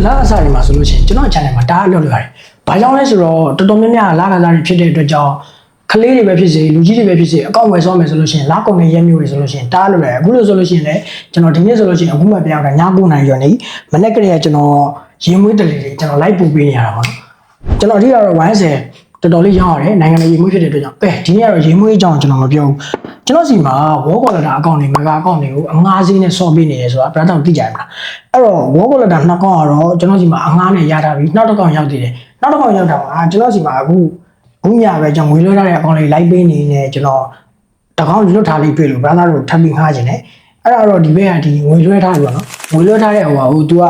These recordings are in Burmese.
တို့လာကစားတွေမှာဆိုလို့ရှိရင်ကျွန်တော် channel မှာဒါအလုပ်လုပ်ရတယ်။ဘာကြောင့်လဲဆိုတော့တော်တော်များများလာကစားတွေဖြစ်တဲ့အတွက်ကြောင့်ကလေးတွေပဲဖြစ်စေလူကြီးတွေပဲဖြစ်စေအကောင့်ဝယ်ဆောမယ်ဆိုလို့ရှိရင်လာကုန်နေရက်မျိုးတွေဆိုလို့ရှိရင်တားလို့ရတယ်အခုလို့ဆိုလို့ရှိရင်လည်းကျွန်တော်ဒီနေ့ဆိုလို့ရှိရင်အခုမှပြောင်းတာည9:00နာရီကျော်နေမနေ့ကတည်းကကျွန်တော်ရင်မွေးတလီတွေကျွန်တော်လိုက်ပူပေးနေရတာပေါ့နော်ကျွန်တော်အဓိကတော့110တော်တော်လေးရောင်းရတယ်နိုင်ငံရေးရင်မွေးဖြစ်တဲ့အတွက်ကြောင့်ပဲဒီနေ့ကတော့ရင်မွေးအကြောင်းကျွန်တော်မပြောဘူး ကျွန်တော်စီမှာ wall collector အကောင့်တွေ mega အကောင့်တွေကိုအငားစည်းနဲ့ဆော့ပေးနေတယ်ဆိုတာဘယ်တော့သိကြရမလားအဲ့တော့ wall collector နှစ်ကောင်ကတော့ကျွန်တော်စီမှာအငားနဲ့ရထားပြီးနောက်တစ်ကောင်ရောက်သေးတယ်နောက်တစ်ကောင်ရောက်တာကကျွန်တော်စီမှာအခုဘူးညပဲကျွန်တော်ငွေလွှဲထားတဲ့အကောင့်လေးလိုက်ပေးနေနေကျွန်တော်တကောင်လွတ်ထားလေးတွေ့လို့ brother တို့ထပ်ပြီးငှားခြင်းတယ်အဲ့ဒါတော့ဒီဘက်ကဒီငွေလွှဲထားပြီပေါ့နော်ငွေလွှဲထားတဲ့ဟိုဟာဟို तू က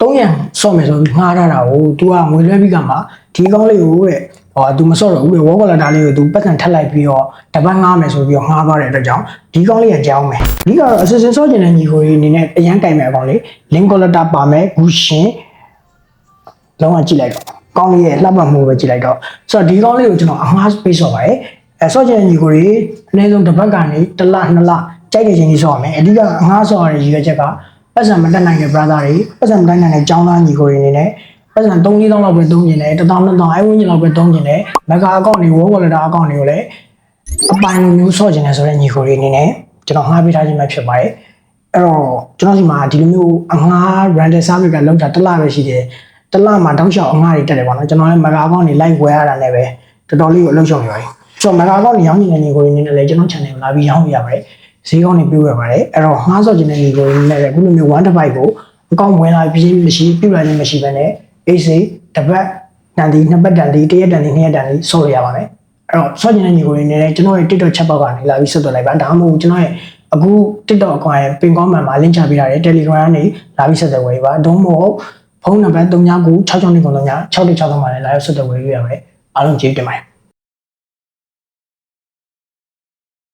3ရန်ဆော့မယ်ဆိုပြီးငှားထားတာကို तू ကငွေလွှဲပြီးကမှဒီကောင်းလေးကိုတဲ့ ဟို तू မဆော့တော့ဘူးလေဝေါကလာတာလေးကို तू ပတ်စံထက်လိုက်ပြီးတော့တပတ်ငှားမယ်ဆိုပြီးတော့ငှားသွားတဲ့အတွက်ကြောင့်ဒီကောင်းလေးကကြောင်းမယ်ဒီကတော့ assistant ဆော့ကျင်တဲ့ညီကိုကြီးအနေနဲ့အရန်တိုင်မဲ့အကောင်လေး link collector ပါမယ်ဂူရှင်လုံးဝကြည့်လိုက်တော့ကောင်းလေးရဲ့လှပမှုပဲကြည့်လိုက်တော့ဆိုတော့ဒီကောင်းလေးကိုကျွန်တော်အငှား space ဆော့ပါတယ်အဲဆော့ကျင်တဲ့ညီကိုကြီးအနည်းဆုံးတစ်ပတ်ကနေတစ်လနှစ်လကြိုက်တဲ့ချိန်ကြီးဆော့ရမယ်အဓိကအငှားဆော့ရတဲ့ရည်ရွယ်ချက်ကပတ်စံမတက်နိုင်တဲ့ brother တွေပတ်စံမတက်နိုင်တဲ့ကျောင်းသားညီကိုတွေအနေနဲ့ ပတ်စံ3 000လောက်ပဲသုံးကျင်တယ်1000 2000အဲဝန်းကျင်လောက်ပဲသုံးကျင်တယ်မဂါအကောင့်တွေ wall wallet အကောင့်တွေကိုလည်းအပိုင်လိုမျိုးဆော့ကျင်တယ်ဆိုတဲ့ညီကိုတွေအနေနဲ့ကျွန်တော်ငှားပေးထားခြင်းပဲဖြစ်ပါတယ်အဲ့တော့ကျွန်တော်ဒီမှာဒီလိုမျိုးအငှား random service ကလောက်တာတစ်လပဲရှိတယ်တစ်လမှာတောက်လျှောက်အငှားတွေတက်တယ်ပေါ့နော်ကျွန်တော်လည်းမဂါအကောင့်တွေ live ဝယ်ရတာလည်းပဲတော်တော်လေးကိုအလုပ်ရှုံနေပါတယ်ဆိုတော့မဂါအကောင့်တွေရောင်းနေတဲ့ညီကိုတွေအနေနဲ့လည်းကျွန်တော် channel ကိုလာပြီးရောင်းပြရပါတယ်ဈေးကောင်းတွေပြရပါတယ်အဲ့တော့ငှားဆော့ကျင်တဲ့ညီကိုတွေနဲ့လည်းအခုလိုမျိုး one device ကိုအကောင့်ဝင်လာပြီးမရှိပြုတ်လာခြင်းမရှိဘဲနဲ့ AC တစ်ပတ်တန်ဒီနှစ်ပတ်တန်ဒီတစ်ရက်တန်ဒီနှစ်ရက်တန်ဒီဆော့ရရပါမယ်အဲ့တော့ဆော့ကျင်တဲ့ညီကိုတွေနဲ့ကျွန်တော်ရဲ့ TikTok chat box ကနေလာပြီးဆက်သွယ်လိုက်ပါဒါမှမဟုတ်ကျွန်တော်ရဲ့အခု TikTok အကောင့်ရဲ့ပင်ကောင်းမှန်မှာ link ချပေးထားတယ် Telegram ကနေလာပြီးဆက်သွယ်ဝေးပါဒုံးမို့ဖုန်းနံပါတ်39966939 6663မှာလည်းလာရောက်ဆက်သွယ်ဝေးရပါတယ်အားလုံးကျေးဇူးတင်ပါတယ်